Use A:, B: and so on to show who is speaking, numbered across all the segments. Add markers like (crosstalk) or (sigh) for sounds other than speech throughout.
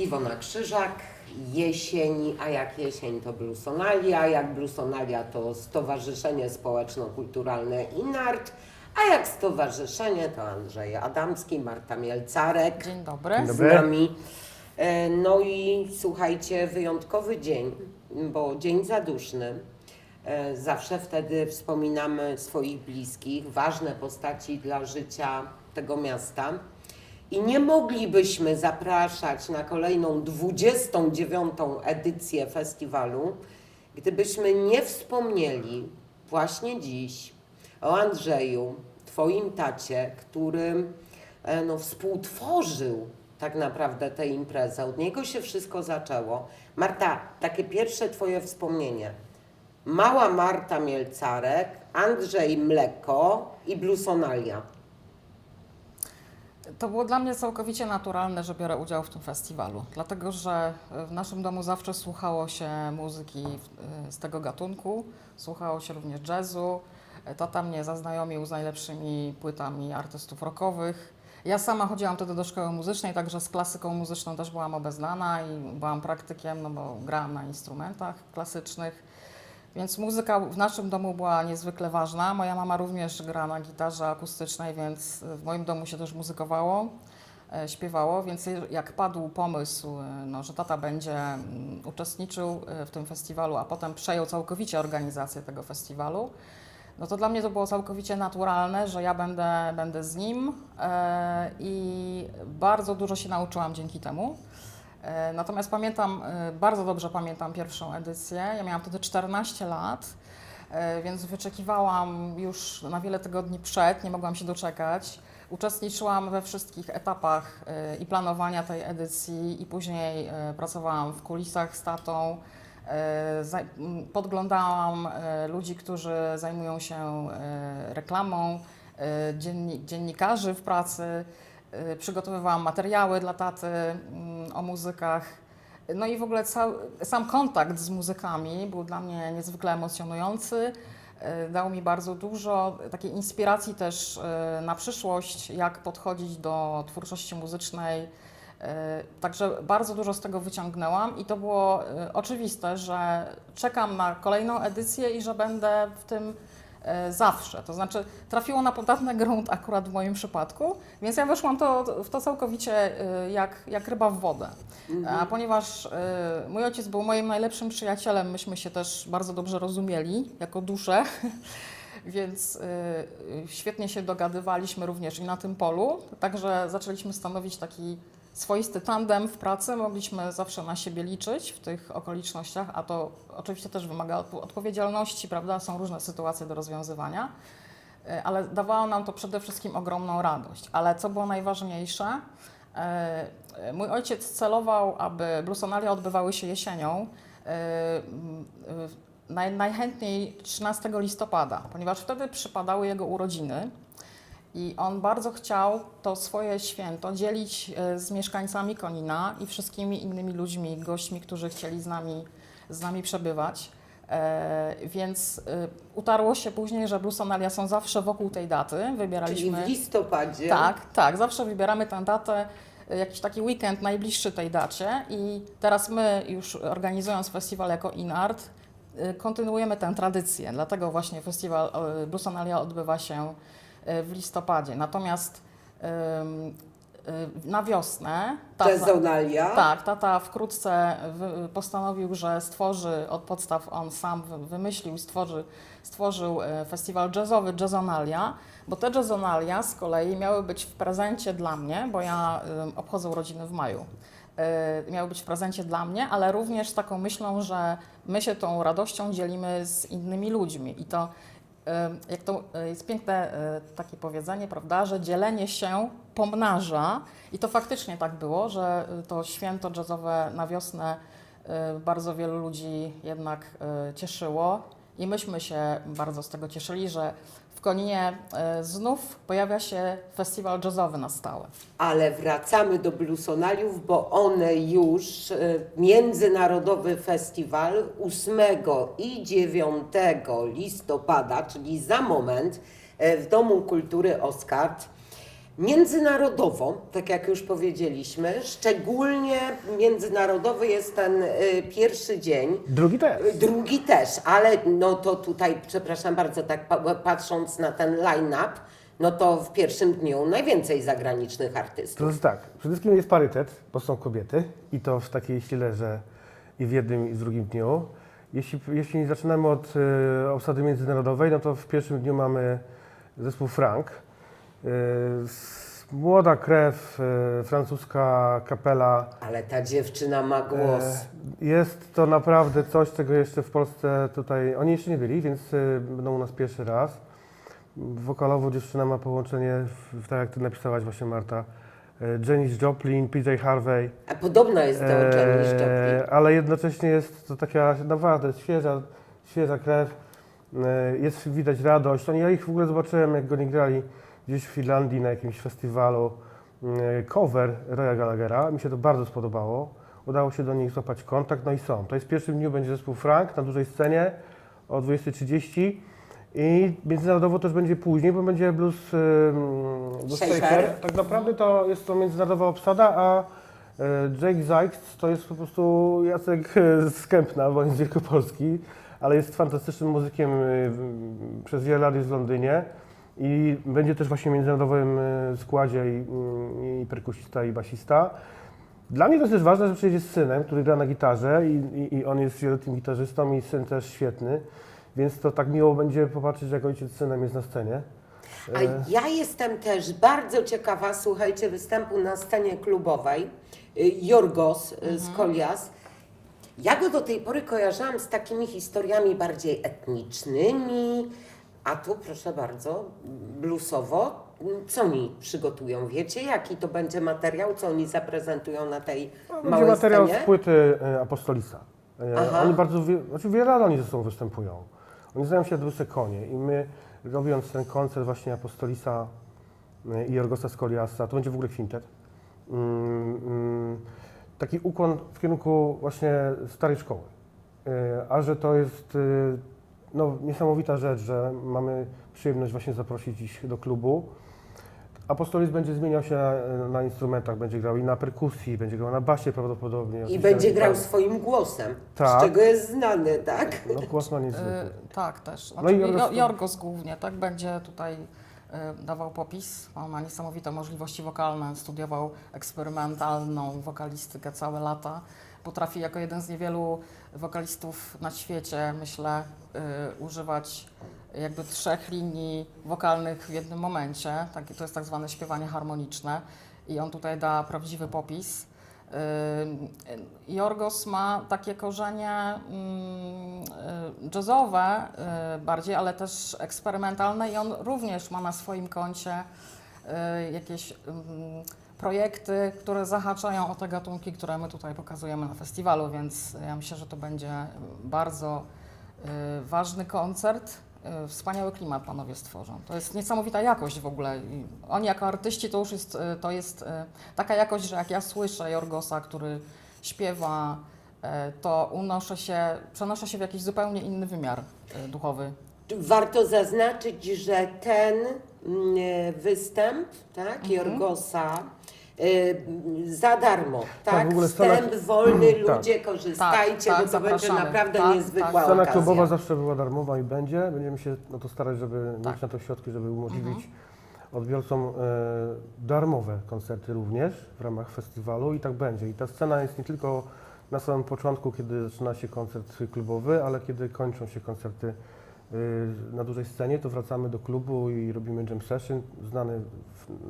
A: Iwona Krzyżak, jesień, a jak jesień to Bluesonalia, jak Bluesonalia to Stowarzyszenie Społeczno-Kulturalne INART, a jak stowarzyszenie to Andrzej Adamski, Marta Mielcarek
B: Dzień dobry.
A: z
C: dobry.
A: nami. E, No i słuchajcie, wyjątkowy dzień, bo dzień zaduszny. E, Zawsze wtedy wspominamy swoich bliskich, ważne postaci dla życia tego miasta. I nie moglibyśmy zapraszać na kolejną 29. edycję festiwalu, gdybyśmy nie wspomnieli właśnie dziś o Andrzeju, Twoim tacie, który e, no, współtworzył tak naprawdę tę imprezę. Od niego się wszystko zaczęło. Marta, takie pierwsze Twoje wspomnienie. Mała Marta Mielcarek, Andrzej Mleko i Bluesonalia.
B: To było dla mnie całkowicie naturalne, że biorę udział w tym festiwalu, dlatego że w naszym domu zawsze słuchało się muzyki e, z tego gatunku, słuchało się również jazzu. E, Tata mnie zaznajomił z najlepszymi płytami artystów rockowych. Ja sama chodziłam wtedy do szkoły muzycznej, także z klasyką muzyczną też byłam obeznana i byłam praktykiem, no bo grałam na instrumentach klasycznych. Więc muzyka w naszym domu była niezwykle ważna. Moja mama również gra na gitarze akustycznej, więc w moim domu się też muzykowało, e, śpiewało. Więc jak padł pomysł, e, no, że tata będzie mm, uczestniczył e, w tym festiwalu, a potem przejął całkowicie organizację tego festiwalu, no to dla mnie to było całkowicie naturalne, że ja będę, będę z nim i bardzo dużo się nauczyłam dzięki temu. E, Natomiast pamiętam, e, bardzo dobrze pamiętam pierwszą edycję. Ja miałam wtedy 14 lat, e, więc wyczekiwałam już na wiele tygodni przed, nie mogłam się doczekać. Uczestniczyłam we wszystkich etapach i planowania tej edycji, i później pracowałam w kulisach z tatą. Podglądałam ludzi, którzy zajmują się reklamą, dzienni, dziennikarzy w pracy. Y, Przygotowywałam materiały dla taty mm, o muzykach. No i w ogóle cał, sam kontakt z muzykami był dla mnie niezwykle emocjonujący. Y, Dał mi bardzo dużo takiej inspiracji też y, na przyszłość, jak podchodzić do twórczości muzycznej. Także bardzo dużo z tego wyciągnęłam i to było oczywiste, że czekam na kolejną edycję i że będę w tym zawsze. To znaczy trafiło na podatny grunt akurat w moim przypadku, więc ja weszłam to, w to całkowicie e, jak, jak ryba w wodę. A ponieważ e, mój ojciec był moim najlepszym przyjacielem, myśmy się też bardzo dobrze rozumieli jako dusze. (laughs) Więc y, świetnie się dogadywaliśmy również i na tym polu, także zaczęliśmy stanowić taki swoisty tandem w pracy. Mogliśmy zawsze na siebie liczyć w tych okolicznościach, a to oczywiście też wymaga odpo- odpowiedzialności, prawda? Są różne sytuacje do rozwiązywania, Y, ale dawało nam to przede wszystkim ogromną radość. Ale co było najważniejsze, y, y, mój ojciec celował, aby bluesonalia odbywały się jesienią. Naj, najchętniej 13 listopada, ponieważ wtedy przypadały jego urodziny i on bardzo chciał to swoje święto dzielić e, z mieszkańcami Konina i wszystkimi innymi ludźmi, gośćmi, którzy chcieli z nami, z nami przebywać. E, więc e, utarło się później, że Bluesonalia są zawsze wokół tej daty.
A: Czyli
B: Wybieraliśmy.
A: w listopadzie.
B: Tak, tak, zawsze wybieramy tę datę, y, jakiś taki weekend najbliższy tej dacie i teraz my już organizując festiwal jako InArt y, kontynuujemy tę tradycję, dlatego właśnie festiwal y, Bluesonalia odbywa się w listopadzie. Natomiast y, na wiosnę tata,
A: Jazzonalia.
B: tak, tata wkrótce postanowił, że stworzy od podstaw, on sam wy- wymyślił, stworzy, stworzył e, festiwal jazzowy Jazzonalia, bo te Jazzonalia z kolei miały być w prezencie dla mnie, bo ja obchodzę urodziny w maju. Miały być w prezencie dla mnie, ale również z taką myślą, że my się tą radością dzielimy z innymi ludźmi i to jak to y, jest piękne y, takie powiedzenie, prawda, że dzielenie się pomnaża. I to faktycznie tak było, że y, to święto jazzowe na wiosnę bardzo wielu ludzi jednak cieszyło i myśmy się bardzo z tego cieszyli, że w Koninie y, znów pojawia się festiwal jazzowy na stałe.
A: Ale wracamy do bluesonaliów, bo one już, e, Międzynarodowy Festiwal 8 i 9 listopada, czyli za moment, e, w Domu Kultury Oskard. Międzynarodowo, tak jak już powiedzieliśmy, szczególnie międzynarodowy jest ten y, pierwszy dzień.
C: Drugi też.
A: Y, Drugi też, ale no to tutaj, przepraszam bardzo, tak pa- patrząc na ten line-up, no to w pierwszym dniu najwięcej zagranicznych
C: To
A: artystów.
C: jest tak, przede wszystkim jest parytet, bo są kobiety i to w takiej sile, że i w jednym i w drugim dniu. Jeśli, jeśli zaczynamy od e, obsady międzynarodowej, no to w pierwszym dniu mamy zespół Frank. S- młoda krew, e, francuska kapela.
A: Ale ta dziewczyna ma głos.
C: E, Jest to naprawdę coś, czego jeszcze w Polsce tutaj, oni jeszcze nie byli, więc będą u nas pierwszy raz. Wokalowo dziewczyna ma połączenie, tak jak ty napisałaś właśnie Marta, Janis Joplin, PJ Harvey,
A: A podobna jest do Janis Joplin.
C: ale jednocześnie jest to taka naprawdę świeża, świeża krew, jest widać radość. Oni, ja ich w ogóle zobaczyłem, jak go nie grali gdzieś w Finlandii na jakimś festiwalu, e, cover Roya Gallaghera, mi się to bardzo spodobało. Udało się do nich złapać kontakt, no i są. To jest w pierwszym dniu będzie zespół Frank na dużej scenie o 20.30 i międzynarodowo też będzie później, bo będzie Blues, blues
A: Shaker.
C: Tak naprawdę to jest to międzynarodowa obsada, a e, Jake Zykes to jest po prostu Jacek e, z Kępna, bo jest Wielkopolski, ale jest fantastycznym muzykiem e, przez wiele lat jest w Londynie i będzie też właśnie w międzynarodowym e, składzie i, i perkusista i basista. Dla mnie to jest też ważne, że przyjedzie z synem, który gra na gitarze i, i, i on jest wieloletnim gitarzystą i syn też świetny, więc to tak miło będzie popatrzeć, jak ojciec z synem jest na scenie.
A: A ja jestem też bardzo ciekawa, słuchajcie, występu na scenie klubowej y, Jorgos y, z Kolias. Ja go do tej pory kojarzyłam z takimi historiami bardziej etnicznymi, a tu proszę bardzo, bluesowo. Co oni przygotują? Wiecie, jaki to będzie materiał, co oni zaprezentują na tej
C: Będzie
A: małej
C: materiał
A: scenie?
C: z płyty e, Apostolisa. E,
A: Aha.
C: Oni bardzo, wie, znaczy wiele lat oni ze sobą występują. Oni znają się dwójce konie i my robiąc ten koncert właśnie Apostolisa e, i Jorgosa Skoliasa, to będzie w ogóle kwintet. Mm, mm, taki ukłon w kierunku właśnie starej szkoły. E, A że to jest e, no, niesamowita rzecz, że mamy przyjemność właśnie zaprosić ich do klubu. Apostolis będzie zmieniał się na, na instrumentach, będzie grał i na perkusji, będzie grał na basie prawdopodobnie.
A: I będzie grał
C: gitarze.
A: swoim głosem,
C: Tak.
A: z czego jest znany, tak?
C: No głos ma niezwykły.
B: Y, tak, też.
C: No
B: Znaczy,
C: i
B: no
C: Jorgos-
B: Jorgos głównie, tak, będzie tutaj y, dawał popis. On ma niesamowite możliwości wokalne, studiował eksperymentalną wokalistykę całe lata. Potrafi jako jeden z niewielu wokalistów na świecie, myślę, y, używać jakby trzech linii wokalnych w jednym momencie. Takie, to jest tak zwane śpiewanie harmoniczne. I on tutaj da prawdziwy popis. Jorgos ma takie korzenie mm, y, jazzowe y, bardziej, ale też eksperymentalne i on również ma na swoim koncie y, jakieś ym, projekty, które zahaczają o te gatunki, które my tutaj pokazujemy na festiwalu, więc ja myślę, że to będzie bardzo y, ważny koncert. Y, Wspaniały klimat panowie stworzą. To jest niesamowita jakość w ogóle. I Oni jako artyści to już jest, y, to jest taka jakość, że jak ja słyszę Jorgosa, który śpiewa, to unoszę się, przenoszę się w jakiś zupełnie inny wymiar duchowy.
A: Warto zaznaczyć, że ten mm, występ, tak,
C: Mhm.
A: Jorgosa, za darmo, tak,
C: w ogóle
A: wstęp wolny,
C: Tak.
A: ludzie korzystajcie,
B: Tak, tak,
A: bo to będzie naprawdę
B: Tak,
A: niezwykła
B: tak.
C: Scena
A: okazja.
C: klubowa zawsze była darmowa i będzie. Będziemy się no to starać, żeby
B: Tak.
C: mieć na to środki, żeby umożliwić odbiorcom e, darmowe koncerty również w ramach festiwalu i tak będzie. I ta scena jest nie tylko na samym początku, kiedy zaczyna się koncert klubowy, ale kiedy kończą się koncerty na dużej scenie, to wracamy do klubu i robimy jam session. Znany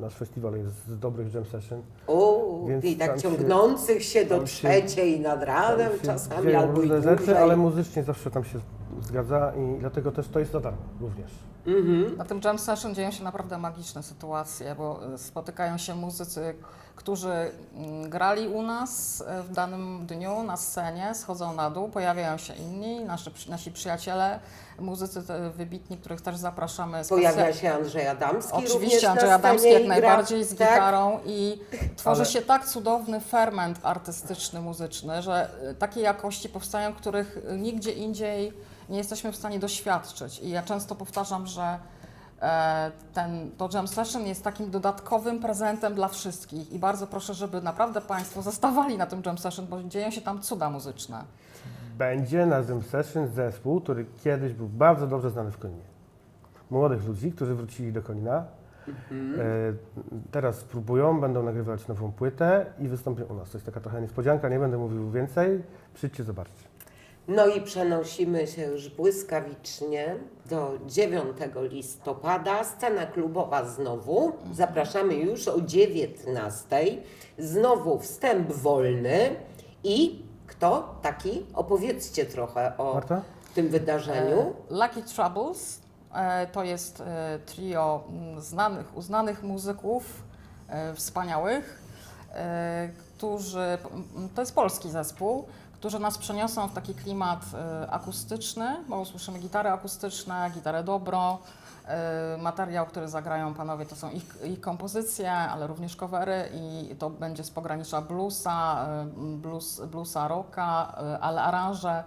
C: nasz festiwal jest z dobrych jam session.
A: O, i tak
C: tam się-
A: ciągnących się do trzeciej nad ranem czasami, albo i dłużej.
C: rzeczy, ale muzycznie zawsze tam się zgadza i dlatego też to jest za darmo również.
A: Mhm.
B: Na tym jam session dzieją się naprawdę magiczne sytuacje, bo y, spotykają się muzycy, którzy mm, grali u nas y, w danym dniu na scenie, schodzą na dół, pojawiają się inni, nasi, przy- nasi przyjaciele, muzycy wybitni, których też zapraszamy.
A: Pojawia się Andrzej Adamski
B: Oczywiście Andrzej Adamski jak najbardziej z
A: tak?
B: gitarą i (laughs) tworzy
C: Ale-
B: się tak cudowny ferment artystyczny, muzyczny, że y, takie jakości powstają, których nigdzie indziej nie jesteśmy w stanie doświadczyć. I ja często powtarzam, że E, Ten, to Jam Session jest takim dodatkowym prezentem dla wszystkich i bardzo proszę, żeby naprawdę Państwo zostawali na tym Jam Session, bo dzieją się tam cuda muzyczne.
C: Będzie na tym session zespół, który kiedyś był bardzo dobrze znany w Koninie. Młodych ludzi, którzy wrócili do Konina. E, teraz spróbują, będą nagrywać nową płytę i wystąpią u nas. To jest taka trochę niespodzianka, nie będę mówił więcej. Przyjdźcie zobaczyć.
A: No i przenosimy się już błyskawicznie do 9 listopada. Scena klubowa znowu. Zapraszamy już o 19. Znowu wstęp wolny. I kto taki? Opowiedzcie trochę o
C: Marta?
A: tym wydarzeniu.
B: E, Lucky Troubles e, to jest e, trio mm, znanych, uznanych muzyków, e, wspaniałych, e, którzy, m, to jest polski zespół, którzy nas przeniosą w taki klimat e, akustyczny, bo usłyszymy gitary akustyczne, gitarę dobro, e, materiał, który zagrają panowie, to są ich, ich kompozycje, ale również covery i to będzie z pogranicza bluesa, e, blues, bluesa rocka, ale aranże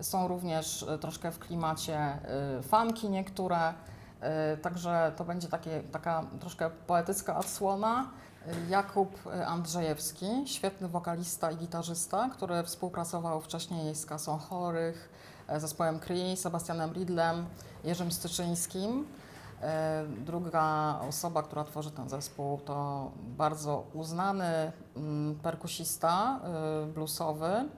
B: są również troszkę w klimacie funky niektóre, także to będzie takie, taka troszkę poetycka odsłona. Jakub Andrzejewski, świetny wokalista i gitarzysta, który współpracował wcześniej z Kasą Chorych, e, zespołem Cree, Sebastianem Ridlem, Jerzym Styczyńskim. E, Druga osoba, która tworzy ten zespół, to bardzo uznany mm, perkusista e, bluesowy,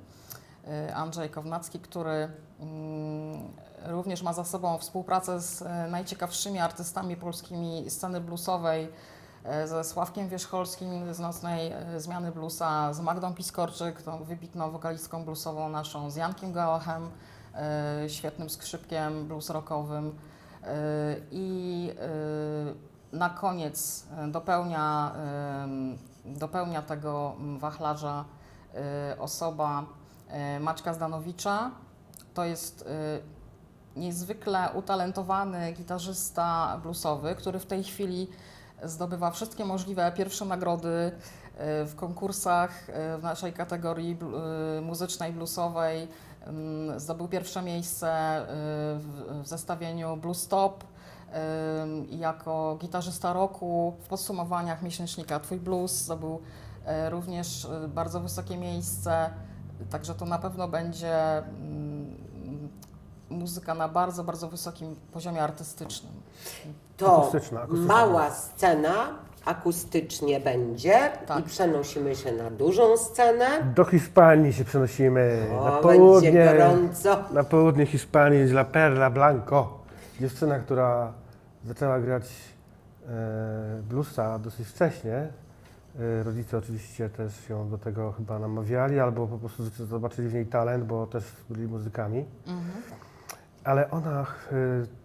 B: Andrzej Kownacki, który mm, również ma za sobą współpracę z najciekawszymi artystami polskimi sceny bluesowej, ze Sławkiem Wierzcholskim z Nocnej e, Zmiany Bluesa, z Magdą Piskorczyk, tą wybitną wokalistką bluesową naszą, z Jankiem Gałachem, e, świetnym skrzypkiem blues rockowym. E, I e, na koniec e, dopełnia, dopełnia tego wachlarza e, osoba e, Maćka Zdanowicza. To jest e, niezwykle utalentowany gitarzysta bluesowy, który w tej chwili zdobywa wszystkie możliwe pierwsze nagrody e, w konkursach e, w naszej kategorii e, muzycznej, bluesowej. Ym, Zdobył pierwsze miejsce w zestawieniu Blue Stop ym, i jako gitarzysta roku w podsumowaniach miesięcznika Twój Blues zdobył również bardzo wysokie miejsce. Także to na pewno będzie mm, muzyka na bardzo, bardzo wysokim poziomie artystycznym.
A: To
C: Akustyczna, akustyczna.
A: mała scena, akustycznie będzie
B: Tak.
A: i przenosimy się na dużą scenę.
C: Do Hiszpanii się przenosimy. na
A: O, będzie
C: południe.
A: gorąco.
C: Na południe Hiszpanii jest La Perla Blanco. Dziewczyna, która zaczęła grać e, bluesa dosyć wcześnie. E, rodzice oczywiście też ją do tego chyba namawiali, albo po prostu zobaczyli w niej talent, bo też byli muzykami. Ale ona e,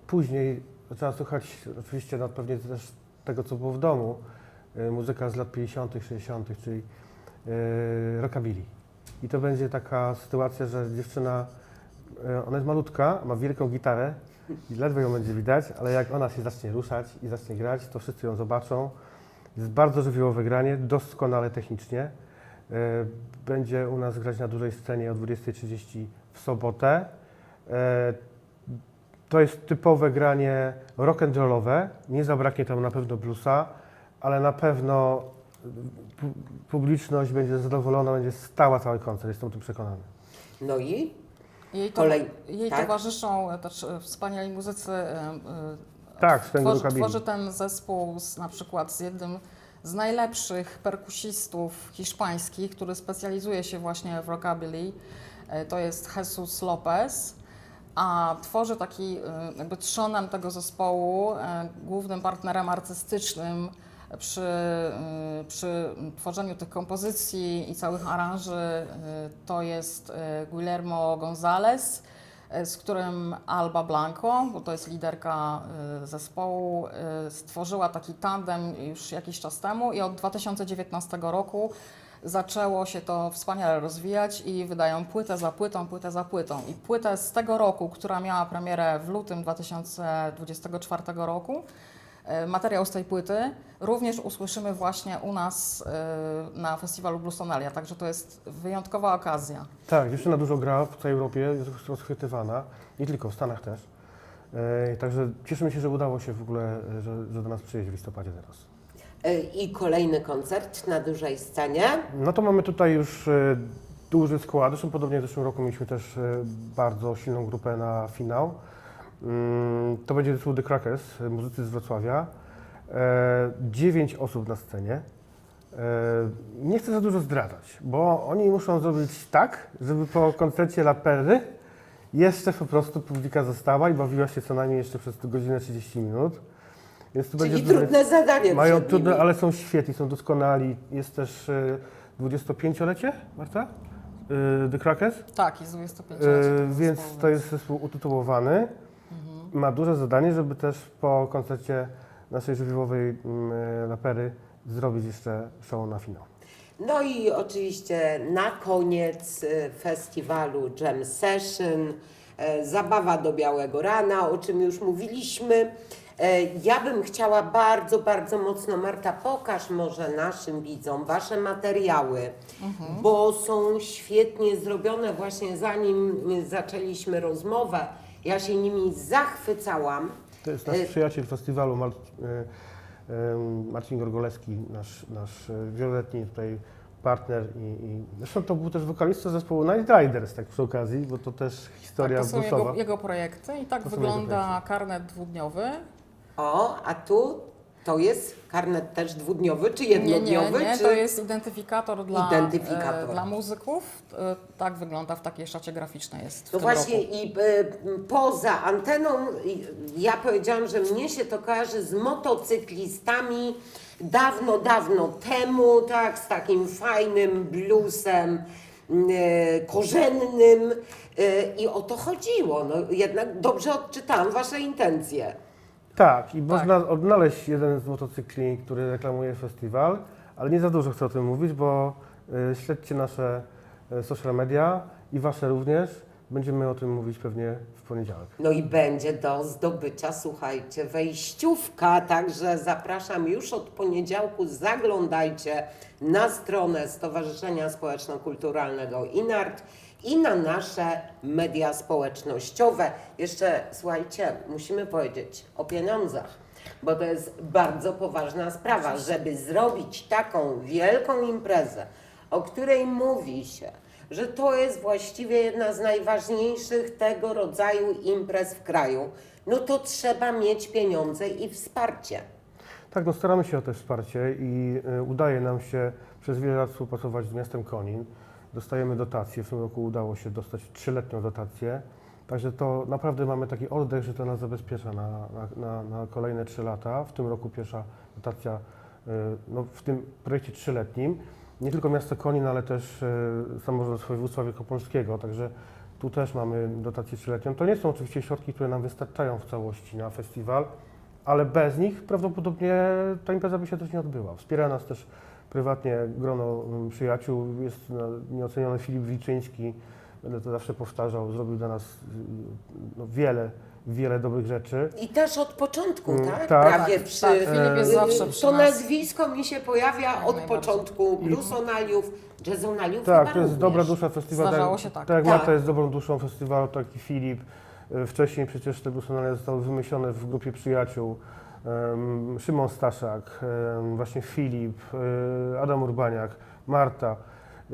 C: później zaczęła słuchać oczywiście no, pewnie też tego, co było w domu. E, muzyka z lat 50., 60., czyli e, rockabilly. I to będzie taka sytuacja, że dziewczyna, e, ona jest malutka, ma wielką gitarę i ledwo ją będzie widać, ale jak ona się zacznie ruszać i zacznie grać, to wszyscy ją zobaczą. Jest bardzo żywiołowe granie, doskonale technicznie. Będzie u nas grać na dużej scenie o 20.30 w sobotę. E, To jest typowe granie rock'n'rollowe. Nie zabraknie tam na pewno bluesa, ale na pewno pu- publiczność będzie zadowolona, będzie stała cały koncert, jestem o tym przekonany.
A: No i
B: Jej, to,
A: Kolej-
B: jej
A: tak?
B: towarzyszą też e, wspaniali muzycy. e, e,
C: Tak, z
B: tworzy, tworzy ten zespół z, na przykład z jednym z najlepszych perkusistów hiszpańskich, który specjalizuje się właśnie w rockabilly. E, To jest Jesus Lopez. A tworzy taki e, jakby trzonem tego zespołu, e, głównym partnerem artystycznym przy, e, przy tworzeniu tych kompozycji i całych aranży to jest Guillermo González, z którym Alba Blanco, bo to jest liderka zespołu, stworzyła taki tandem już jakiś czas temu i od 2019 roku zaczęło się to wspaniale rozwijać i wydają płytę za płytą, płytę za płytą. I płytę z tego roku, która miała premierę w lutym 2024 roku, e, materiał z tej płyty również usłyszymy właśnie u nas e, na festiwalu Bluesonalia, także to jest wyjątkowa okazja.
C: Tak, dziewczyna dużo gra w całej Europie, jest rozchwytywana, nie tylko w Stanach też. E, Także cieszymy się, że udało się w ogóle, że, że do nas przyjeździ w listopadzie teraz.
A: E, I kolejny koncert na dużej scenie.
C: No to mamy tutaj już e, duży skład. Zresztą podobnie w zeszłym roku mieliśmy też e, bardzo silną grupę na finał. Mm, To będzie zespół The Crackers, muzycy z Wrocławia. Dziewięć osób na scenie. Nie chcę za dużo zdradzać, bo oni muszą zrobić tak, żeby po koncercie Lapery jeszcze po prostu publika została i bawiła się co najmniej jeszcze przez godzinę 30 minut. Więc tu
A: Czyli
C: będzie
A: trudne zadanie
C: mają trudne, ale są świetni, są doskonali. Jest też e, 25-lecie, Marta? E, The Crackers?
B: Tak, z 25
C: E,
B: lat.
C: więc to jest zespół utytułowany. Ma duże zadanie, żeby też po koncercie naszej żywiołowej e, Lapery zrobić jeszcze show na finał.
A: No i oczywiście na koniec festiwalu Jam Session, zabawa do białego rana, o czym już mówiliśmy. E, Ja bym chciała bardzo, bardzo mocno, Marta, pokaż może naszym widzom Wasze materiały, bo są świetnie zrobione właśnie zanim e, zaczęliśmy rozmowę. Ja się nimi zachwycałam.
C: To jest nasz
A: E,
C: przyjaciel festiwalu, Mar- e, e, Marcin Gorgolewski, nasz, nasz e, wieloletni tutaj partner i, i zresztą to był też wokalista zespołu Night Riders, tak przy okazji, bo to też historia
B: tak, to są jego, jego projekty i tak
C: To
B: wygląda karnet dwudniowy.
A: O, a tu to jest karnet też dwudniowy czy
B: Nie, nie,
A: jednodniowy?
B: nie,
A: czy...
B: to jest identyfikator dla,
A: Identyfikator.
B: E, dla muzyków. E, tak wygląda w takiej szacie graficznej jest
A: No właśnie
B: roku.
A: i y, poza anteną ja powiedziałam, że mnie się to kojarzy z motocyklistami dawno, dawno temu, tak, z takim fajnym bluesem y, korzennym y, i o to chodziło. No jednak dobrze odczytałam Wasze intencje.
C: Tak, i można odnaleźć jeden z motocykli, który reklamuje festiwal, ale nie za dużo chcę o tym mówić, bo y, śledźcie nasze y, social media i wasze również. Będziemy o tym mówić pewnie w poniedziałek.
A: No i będzie do zdobycia, słuchajcie, wejściówka, także zapraszam już od poniedziałku, zaglądajcie na stronę Stowarzyszenia Społeczno-Kulturalnego INART i na nasze media społecznościowe. Jeszcze, słuchajcie, musimy powiedzieć o pieniądzach, bo to jest bardzo poważna sprawa, żeby zrobić taką wielką imprezę, o której mówi się, że to jest właściwie jedna z najważniejszych tego rodzaju imprez w kraju, no to trzeba mieć pieniądze i wsparcie.
C: Tak, no staramy się o to wsparcie i y, udaje nam się przez wiele lat współpracować z miastem Konin. Dostajemy dotacje, w tym roku udało się dostać trzyletnią dotację. Także to naprawdę mamy taki oddech, że to nas zabezpiecza na, na, na, kolejne trzy lata. W tym roku pierwsza dotacja y, no, w tym projekcie trzyletnim. Nie tylko miasto Konin, ale też y, samorząd województwa wielkopolskiego. Także tu też mamy dotację trzyletnią. To nie są oczywiście środki, które nam wystarczają w całości na festiwal, ale bez nich prawdopodobnie ta impreza by się też nie odbyła. Wspiera nas też prywatnie grono mm, przyjaciół. Jest no, nieoceniony Filip Wilczyński, będę to zawsze powtarzał, zrobił dla nas y, no, wiele, wiele dobrych rzeczy.
A: I też od początku,
C: Mm,
A: tak?
C: tak.
A: Prawie
B: Tak,
A: przy...
B: tak, Filip jest
A: y,
B: zawsze przy
A: To
B: nas.
A: nazwisko mi się pojawia od
B: najbardziej.
A: początku bluesonaliów, jazzonaliów
C: Tak,
A: chyba
C: to jest
A: również.
C: dobra dusza festiwalu.
B: Zdarzało
C: tak,
B: się tak.
C: Tak jak
A: Tak.
C: Marta jest dobrą duszą festiwalu, tak i Filip. Y, Wcześniej przecież te bluesonalia zostały wymyślone w grupie przyjaciół. Em, Szymon Staszak, em, właśnie Filip, y, Adam Urbaniak, Marta.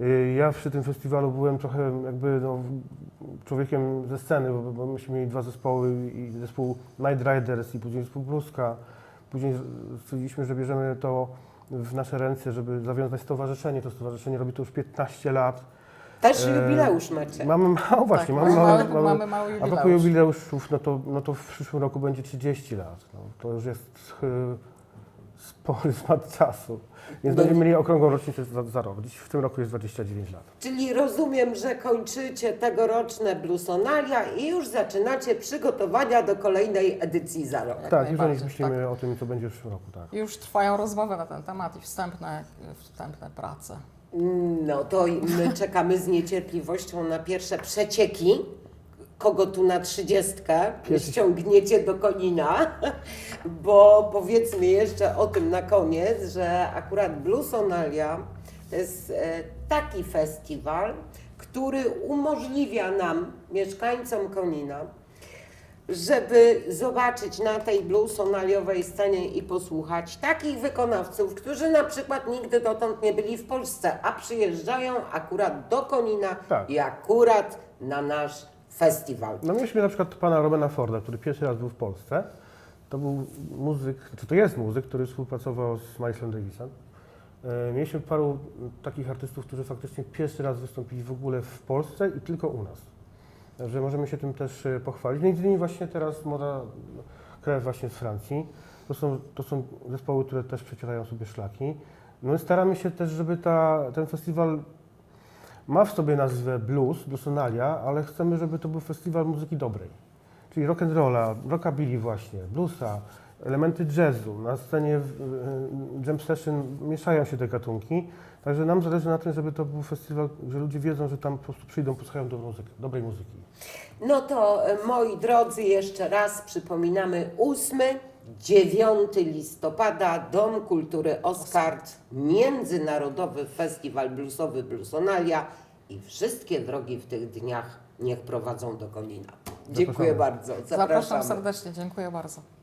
C: Y, Ja przy tym festiwalu byłem trochę jakby no, człowiekiem ze sceny, bo, bo myśmy mieli dwa zespoły i zespół Night Riders i później zespół Bluska. Później stwierdziliśmy, że bierzemy to w nasze ręce, żeby zawiązać stowarzyszenie. To stowarzyszenie robi to już 15 lat.
A: Też
C: E,
A: jubileusz macie.
C: Mamy mało (laughs) właśnie,
B: tak,
C: mamy,
B: mamy,
C: mały,
B: mamy,
C: mamy,
B: mały
C: a propos
B: jubileusz.
C: jubileuszów, no to, no to w przyszłym roku będzie 30 lat. No, to już jest y, spory zmat czasu. Więc
A: No
C: będziemy mieli okrągłą rocznicę za, za rok. Dziś w tym roku jest 29 lat.
A: Czyli rozumiem, że kończycie tegoroczne bluesonalia i już zaczynacie przygotowania do kolejnej edycji za rok.
C: Tak, już o nich
B: najbardziej,
C: myślimy o tym, co będzie w przyszłym roku. Tak.
B: Już trwają rozmowy na ten temat i wstępne, wstępne prace.
A: No to my czekamy z niecierpliwością na pierwsze przecieki. Kogo tu na trzydziestkę ściągniecie do Konina, (laughs) bo powiedzmy jeszcze o tym na koniec, że akurat Bluesonalia to jest e, taki festiwal, który umożliwia nam, mieszkańcom Konina, żeby zobaczyć na tej bluesonaliowej scenie i posłuchać takich wykonawców, którzy na przykład nigdy dotąd nie byli w Polsce, a przyjeżdżają akurat do Konina
C: Tak.
A: i akurat na nasz festiwal.
C: No mieliśmy na przykład pana Robena Forda, który pierwszy raz był w Polsce. To był muzyk, czy to jest muzyk, który współpracował z Michaelem Davisem. E, Mieliśmy paru takich artystów, którzy faktycznie pierwszy raz wystąpili w ogóle w Polsce i tylko u nas. Także możemy się tym też e, pochwalić. Między innymi właśnie teraz moda krew właśnie z Francji. To są, to są zespoły, które też przecierają sobie szlaki. No i staramy się też, żeby ta, ten festiwal ma w sobie nazwę blues, bluesonalia, ale chcemy, żeby to był festiwal muzyki dobrej. Czyli rock and rolla, rockabilly właśnie, bluesa, elementy jazzu. Na scenie jam session mieszają się te gatunki. Także nam zależy na tym, żeby to był festiwal, że ludzie wiedzą, że tam po prostu przyjdą, posłuchają dobrą muzykę, dobrej muzyki.
A: No to e, moi drodzy, jeszcze raz przypominamy 8, 9 listopada Dom Kultury Oskard, Międzynarodowy Festiwal Bluesowy Bluesonalia i wszystkie drogi w tych dniach niech prowadzą do Konina. Dziękuję
C: Zapraszamy.
A: bardzo.
B: Zapraszam serdecznie, dziękuję bardzo.